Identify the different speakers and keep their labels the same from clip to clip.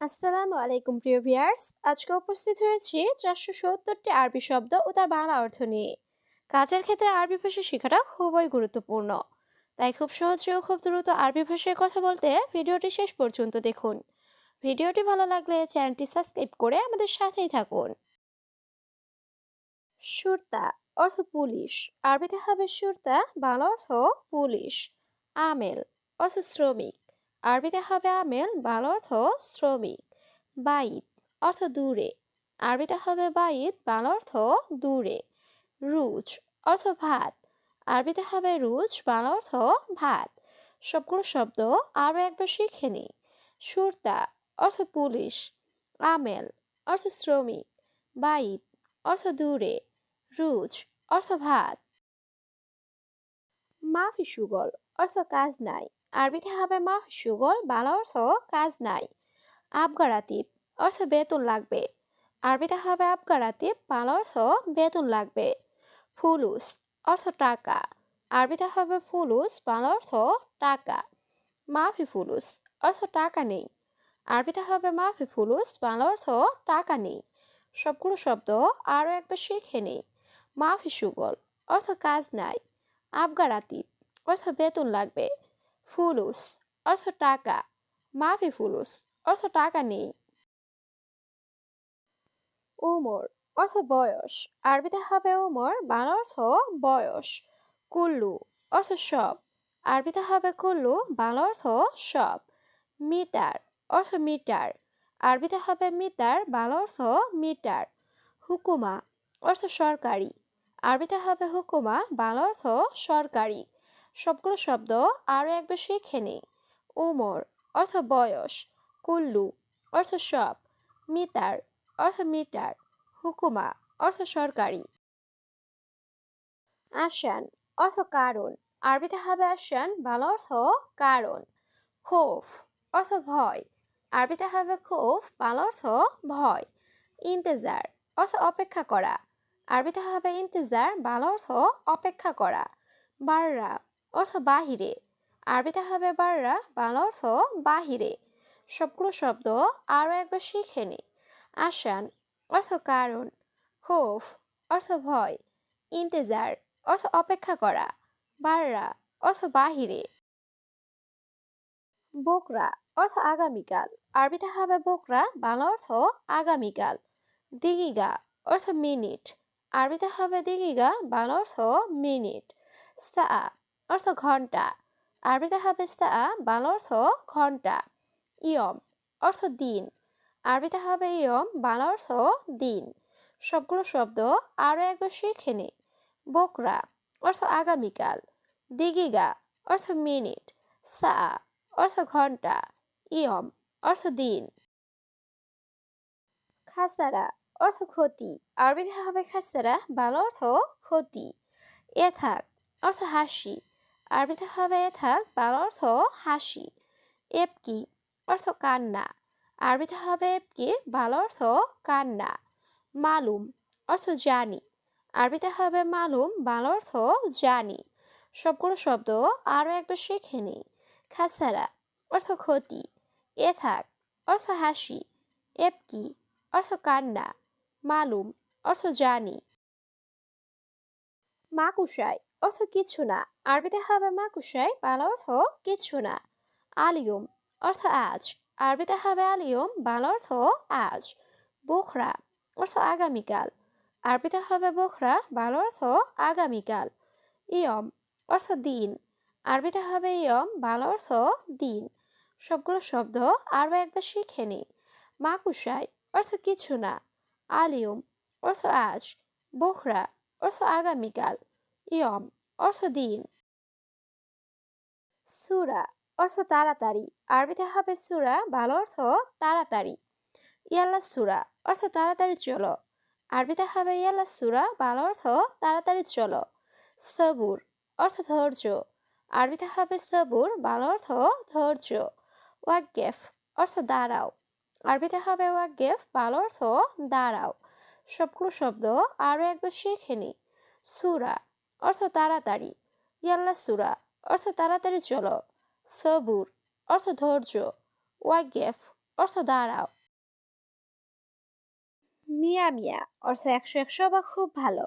Speaker 1: আসসালামু আলাইকুম, প্রিয় ভিয়ার্স আজকে উপস্থিত হয়েছি চারশো সত্তরটি আরবি শব্দ ও তার বাংলা অর্থ নিয়ে। কাজের ক্ষেত্রে আরবি ভাষা শেখাটা খুবই গুরুত্বপূর্ণ। তাই খুব সহজে ও খুব দ্রুত আরবি ভাষায় কথা বলতে ভিডিওটি শেষ পর্যন্ত দেখুন। ভিডিওটি ভালো লাগলে চ্যানেলটি সাবস্ক্রাইব করে আমাদের সাথেই থাকুন। সুরতা অর্থ পুলিশ। আরবিতে হবে সুরতা, বাংলা অর্থ পুলিশ। আমেল অর্থ শ্রমিক। আরবিতে হবে আমেল, বাল অর্থ শ্রমিক। বাইত অর্থ দূরে। আরবিতে হবে বাইত, বাল অর্থ দূরে। রুজ অর্থ ভাত। আরবিতে হবে রুজ বাল অর্থ ভাত। সবগুলো শব্দ আরও একবার শিখে নিই সুরতা অর্থ পুলিশ। আমেল অর্থ শ্রমিক। বাইত অর্থ দূরে। রুজ অর্থ ভাত। মাফি সুগল অর্থ কাজ নাই। আরবিতে হবে মাফি সুগল, বাংলা অর্থ কাজ নাই। আবগারাতিব অর্থ বেতন লাগবে। আরবিতে হবে আবগারাতিব বাংলা অর্থ বেতন লাগবে। ফুলুস, অর্থ টাকা। আরবিতে হবে ফুলুস, বাংলা অর্থ টাকা। মাফি ফুলুস, অর্থ টাকা নেই। আরবিতে হবে মাফি ফুলুস, বাংলা অর্থ টাকা নেই। সবগুলো শব্দ আরও একবার শিখে নেই মাফি সুগল, অর্থ কাজ নাই। আবগারাতিব অর্থ বেতন লাগবে। ফুলুস, অর্থ টাকা। মাফি ফুলুস, অর্থ টাকা নেই। উমর, অর্থ বয়স। আরবিতে হবে উমর, বাংলা অর্থ বয়স। কুল্লু, অর্থ সব। আরবিতে হবে কুল্লু, বাংলা অর্থ সব। মিটার, অর্থ মিটার। আরবিতে হবে মিটার, বাংলা অর্থ মিটার। হুকুমা, অর্থ সরকারি। আরবিতে হবে হুকুমা, বাংলা অর্থ সরকারি। সবগুলো শব্দ আরও একবার শিখে নিই উমর, অর্থ বয়স। কুল্লু, অর্থ সব। মিটার অর্থ মিটার। হুকুমা, অর্থ সরকারি। আসান, অর্থ কারণ। আরবিতে হবে আসান, বাংলা অর্থ কারণ। খোফ, অর্থ ভয়। আরবিতে হবে খোফ, বাংলা অর্থ ভয়। ইন্তেজার, অর্থ অপেক্ষা করা। আরবিতে হবে ইন্তেজার, বাংলা অর্থ অপেক্ষা করা। বাররা অর্থ বাহিরে। আরবিতে হবে বাররা, বাংলা অর্থ বাহিরে। সবগুলো শব্দ আরও একবার শিখে নি। আসান, অর্থ কারণ। খোফ অর্থ ভয়। ইন্তেজার, অর্থ অপেক্ষা করা। বাররা, অর্থ বাহিরে। বোকরা, অর্থ আগামীকাল। আরবিতে হবে বোকরা, বাংলা অর্থ আগামীকাল। দিগিগা, অর্থ মিনিট। আরবিতে হবে দিগিগা, বাংলা অর্থ মিনিট। সা অর্থ ঘণ্টা। আরবিতে হবে সা বাংলা অর্থ ঘণ্টা। ইয়ম অর্থ দিন। আরবিতে হবে ইয়ম, বাংলা অর্থ দিন। সবগুলো শব্দ আরও একবার শিখে নি। বকরা অর্থ আগামীকাল। দিগিগা অর্থ মিনিট। সা অর্থ ঘণ্টা। ইয়ম অর্থ দিন। খাসারা অর্থ ক্ষতি। আরবিতে হবে খাসারা বাংলা অর্থ ক্ষতি। এ থাক অর্থ হাসি। আরবিতে হবে থাক, বাংলা অর্থ হাসি। এপকি, অর্থ কান্না। আরবিতে হবে এপকি, বাংলা অর্থ কান্না। মালুম, অর্থ জানি। আরবিতে হবে মালুম, বাংলা অর্থ জানি। সবগুলো শব্দ আরও একবার শিখে নিই খাসারা, অর্থ ক্ষতি। এ থাক, অর্থ হাসি। এপকি, অর্থ কান্না। মালুম, অর্থ জানি। মাকুশাই অর্থ কিছু না। আরবিতে হবে মাকুশাই বাংলা অর্থ কিছু না। আলিয়ম, অর্থ আজ। আরবিতে হবে আলিয়ম, বাংলা অর্থ আজ। বোখরা, অর্থ আগামীকাল। আরবিতে হবে বোখরা, বাংলা অর্থ আগামীকাল। ইয়ম, অর্থ দিন। আরবিতে হবে ইয়ম, বাংলা অর্থ দিন। সবগুলো শব্দ আরও একবার শিখে নিই মাকুশাই অর্থ কিছু না। আলিয়ম, অর্থ আজ। বোখরা, অর্থ আগামীকাল। ইয়ম অর্থ দিন সুরা, অর্থ তাড়াতাড়ি। আরবিতে হবে সুরা, ভালো অর্থ তাড়াতাড়ি। ইয়াল্লা সুরা, অর্থ তাড়াতাড়ি চলো। আরবিতে হবে ইয়াল্লা সুরা, ভালো অর্থ তাড়াতাড়ি চলো। সবুর, অর্থ ধৈর্য। আরবিতে হবে সবুর, ভালো অর্থ ধৈর্য। ওয়াগেফ অর্থ দাঁড়াও। আরবিতে হবে ওয়াগেফ ভালো অর্থ দাঁড়াও। সবগুলো শব্দ আরও একবার শিখে নি। সুরা অর্থ তাড়াতাড়ি। ইয়াল্লা সুরা, অর্থ তাড়াতাড়ি চলো। সবুর, অর্থ ধৈর্য। ওয়াগেফ, অর্থ দাঁড়াও। মিয়া মিয়া, অর্থ একশো একশো বা খুব ভালো।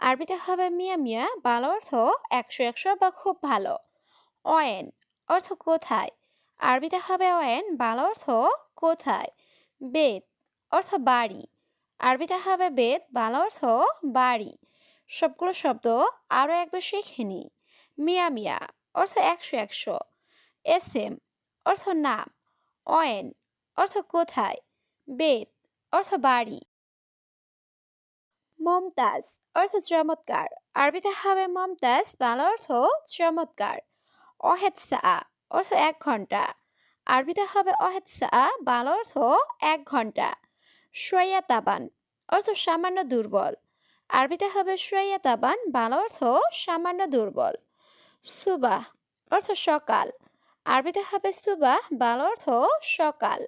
Speaker 1: আরবিতে হবে মিয়া মিয়া ভালো অর্থ একশো একশো বা খুব ভালো। অয়েন, অর্থ কোথায়? আরবিতে হবে অয়েন ভালো অর্থ কোথায়? বেদ, অর্থ বাড়ি। আরবিতে হবে বেদ ভালো অর্থ বাড়ি। সবগুলো শব্দ আরও একবার শিখে নি। মিয়া মিয়া, অর্থ একশো একশো। এস এম, অর্থ নাম। অয়েন অর্থ কোথায়। বেদ, অর্থ বাড়ি। মমতাজ, অর্থ চমৎকার। আরবিতে হবে মমতাজ, বাংলা অর্থ চমৎকার। অহেদ সা অর্থ এক ঘণ্টা। আরবিতে হবে অহেদ সা বাংলা অর্থ এক ঘণ্টা। সোয়া তাবান, অর্থ সামান্য দুর্বল। আরবিতে হবে সোয়া তাবান বাংলা অর্থ সামান্য দুর্বল। সুবাহ, অর্থ সকাল। আরবিতে হবে সুবাহ, বাংলা অর্থ সকাল।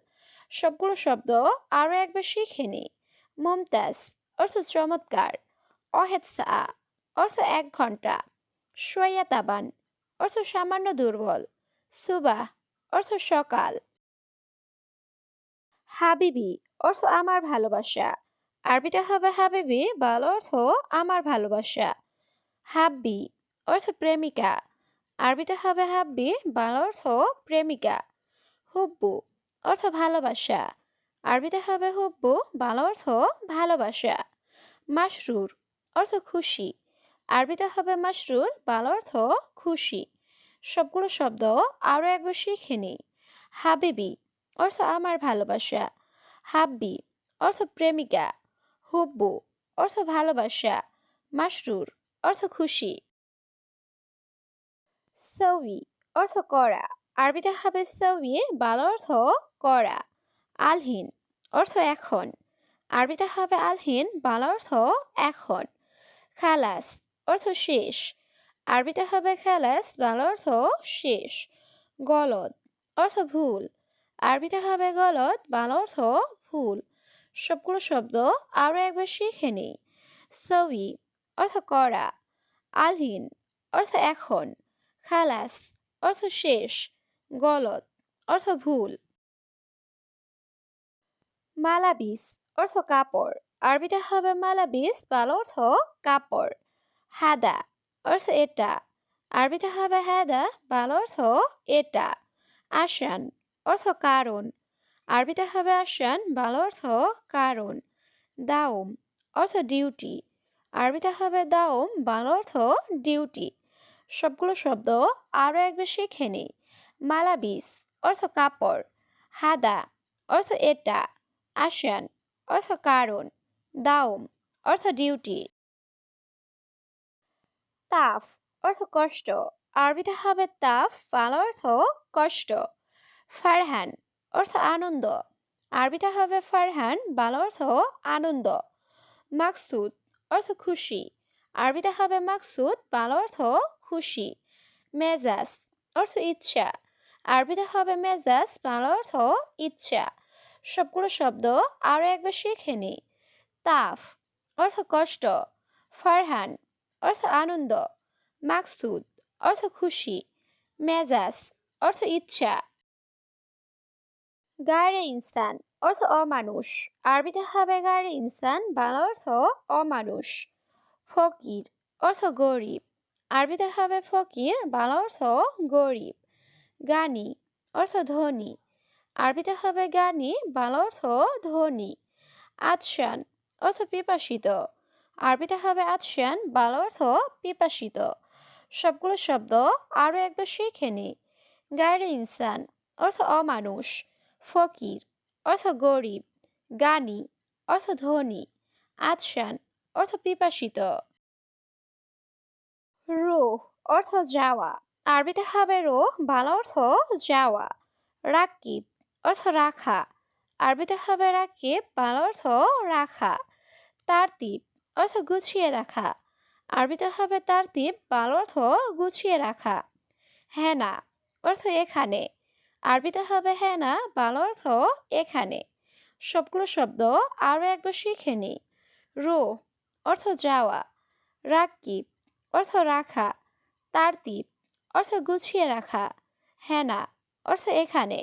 Speaker 1: সবগুলো শব্দ আরও একবার শিখে নি মুমতাজ, অর্থ চমৎকার। অহেৎসা অর্থ এক ঘণ্টা। সোয়া তাবান অর্থ সামান্য দুর্বল। সুবাহ, অর্থ সকাল। হাবিবি, অর্থ আমার ভালোবাসা। আরবিতে হবে হাবিবি, বাল অর্থ আমার ভালোবাসা। হাব্বি অর্থ প্রেমিকা। আরবিতে হবে হাব্বি, বাল অর্থ প্রেমিকা। হুব্বু অর্থ ভালোবাসা। আরবিতে হবে হুব্বু, বাল অর্থ ভালোবাসা। মাসরুর অর্থ খুশি। আরবিতে হবে মাসরুর বাল অর্থ খুশি। সবগুলো শব্দ আরও একবার শিখে নিই। হাবিবি অর্থ আমার ভালোবাসা। হাব্বি অর্থ প্রেমিকা। হুব্বু, অর্থ ভালোবাসা, মাসরুর, অর্থ খুশি। সৌই, অর্থ করা আরবিতে হবে সৌই, বাল অর্থ করা আলহীন, অর্থ এখন। আরবিতে হবে আলহীন, বাল অর্থ এখন। খালাস, অর্থ শেষ। আরবিতে হবে খালাস, বাল অর্থ শেষ। গলদ, অর্থ ভুল। আরবিতে হবে গলদ, বাল অর্থ ভুল। সবগুলো শব্দ আরও একবার শিখে নিই। সৌই অর্থ করা আলহীন অর্থ এখন, খালাস অর্থ শেষ, গলদ অর্থ ভুল। মালাবিস অর্থ কাপড়, আরবিতে হবে মালাবিস, বাল অর্থ কাপড়। হাদা অর্থ এটা, আরবিতে হবে হাদা, বাল অর্থ এটা। আসান অর্থ কারণ আরবিতে হবে আসান বাল অর্থ কারণ দাউম অর্থ ডিউটি আরবিতে হবে দাউম বাল অর্থ ডিউটি সবগুলো শব্দ আরও একবার শিখে নিই মালাবিস অর্থ কাপড়, হাদা অর্থ এটা, আসান অর্থ কারণ দাউম অর্থ ডিউটি তাফ অর্থ কষ্ট, আরবিতে হবে তাফ বাংলা অর্থ কষ্ট, ফারহান অর্থ আনন্দ। আরবিতে হবে ফারহান, বাংলা অর্থ আনন্দ। মাকসুদ, অর্থ খুশি। আরবিতে হবে মাকসুদ, বাংলা অর্থ খুশি। মেজাজ, অর্থ ইচ্ছা। আরবিতে হবে মেজাজ, বাংলা অর্থ ইচ্ছা। সবগুলো শব্দ আরও একবার শিখে নি। তাফ, অর্থ কষ্ট। ফারহান, অর্থ আনন্দ। মাকসুদ, অর্থ খুশি। মেজাজ, অর্থ ইচ্ছা। গায়ে ইনসান, অর্থ অমানুষ। আরবিতে হবে গায়ে ইনসান, বাংলা অর্থ অমানুষ। ফকির, অর্থ গরিব। আরবিতে হবে ফকির, বাংলা অর্থ গরিব। গানি, অর্থ ধনী। আরবিতে হবে গানি, বাংলা অর্থ ধনী। আতশান অর্থ পিপাসিত। আরবিতে হবে আতশান বাংলা অর্থ পিপাসিত। সবগুলো শব্দ আরও একবার শিখে নি। গায়রে ইনসান, অর্থ অমানুষ। ফকির, অর্থ গরিব গানি অর্থ ধনী, আতশান, অর্থ পিপাসিত। রোহ, অর্থ যাওয়া। আরবিতে হবে রোহ, বাংলা অর্থ যাওয়া। রাকিব, অর্থ রাখা। আরবিতে হবে রাকিব, বাংলা অর্থ রাখা। তারতিব, অর্থ গুছিয়ে রাখা। আরবিতে হবে তারতিব, বাংলা অর্থ গুছিয়ে রাখা। হেনা, অর্থ এখানে। আরবিতে হবে হেনা বাংলা অর্থ এখানে। সবগুলো শব্দ আরও একবার শিখে নি। রো, অর্থ যাওয়া। রাকিব, অর্থ রাখা। তারতিব অর্থ গুছিয়ে রাখা। হেনা অর্থ এখানে।